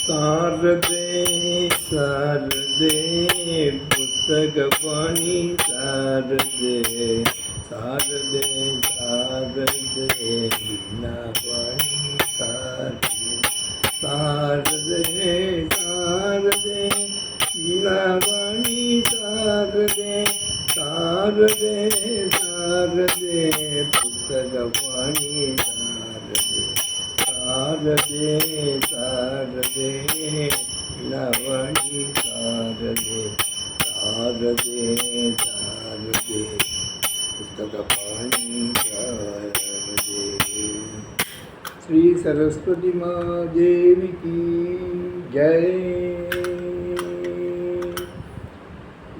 சாரதே சாரதே புத்தகபாணி சாரதே சாரதே சாரதே வீணாபாணி சாரதே சாரதே சாரதே வீணாபாணி சாரதே சாரதே சாரதே புத்தகபாணி சாரதே सारदे सारदे लवणी सारदे सारदे सारदे पुस्तक पाणी सारदे श्री सरस्वती माँ देवी की जय।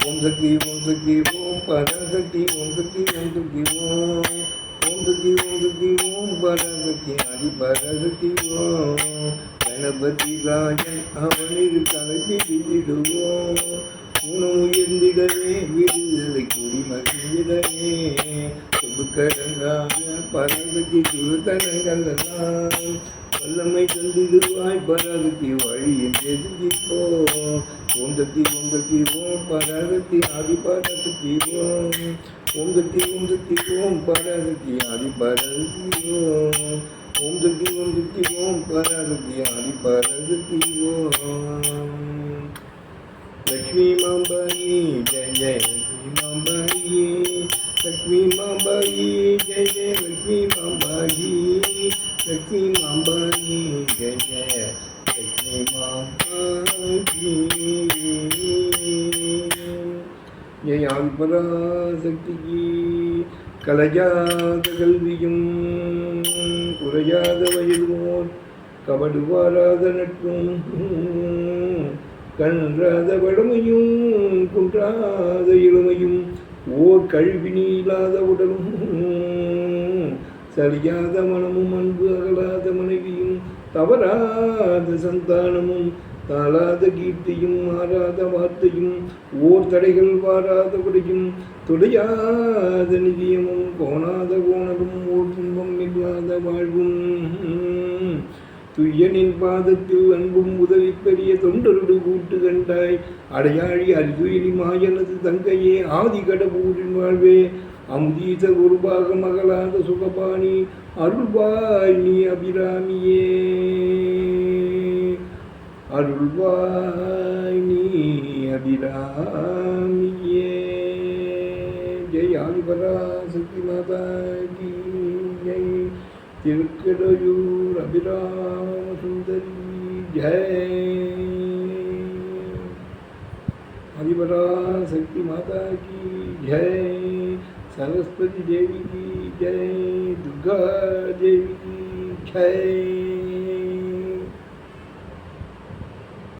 ओम सखी ओम सखी ओम पर सखी ओम सखी ओम सखी ओम துதிவோம் துதிவோம் பரகதி அடிபரகதிவோம் கணபதி ராஜன் அவனில் தலைமை விதிடுவோம் குணம் உயர்ந்திடவே விடுதலை கொடி மகிழ்ந்திடவே சொதுக்கடங்காக பரகதி துருதனங்களெல்லாம் வல்லமை தந்திடுவாய் பரகதி வழியில் எதிர்ப்போம் ஒன்றத்தி ஒன்றத்தி ஓம் பரகதி அதிபரகதி ஓம் ஓம் சக்தி ஓம் சக்தி ஓம் பராசக்தி ஆதி பராசக்தி ஓம் ஓம் சக்தி ஓம் சக்தி ஓம் பராசக்தி ஆதி பராசக்தி ஓம் லக்ஷ்மி மாம்பாயி ஜெய ஜெய லக்ஷ்மி மாம்பாயி லக்ஷ்மி மாம்பாயி ஜெய ஜெய லக்ஷ்மி மாம்பாயி லக்ஷ்மி மாம்பாயி ஜெய ஜெய லக்ஷ்மி மாம்பாயி जय ஆதிபராசக்தி கலையாத கல்வியும் குறையாத வயதுமோர் கபடு வாராத நட்பும் கன்றாத வடமையும் குன்றாத இளமையும் ஓர் கல்வி நீளாத உடலும் சரியாத மனமும் அன்பு அகலாத மனைவியும் தவறாத சந்தானமும் தாளாத கீர்த்தியும் மாறாத வார்த்தையும் ஓர் தடைகள் வாராத குடையும் துடையாத நிதியமும் கோணாத கோணலும் ஓர் துன்பம் இல்லாத வாழ்வும். துய்யனின் பாதத்தில் அன்பும் உதவி பெரிய தொண்டருடு கூட்டு கண்டாய். அடையாழி அரிதுயிலி மாயனது தங்கையே ஆதி கடவுரின் வாழ்வே அமுதீத குருபாக மகளாத சுகபாணி அருள்வாய் நீ அபிராமியே அருள்வாய் நீ அபிராமியே ஜெய் ஆதிபராசக்தி மாதா கி ஜெய் திருக்கடையூர் அபிராம சுந்தரி ஜெய் हरिपराशक्ति माता की जय સરસ્વતી દેવી કી જય દુર્ગા દેવી કી જય.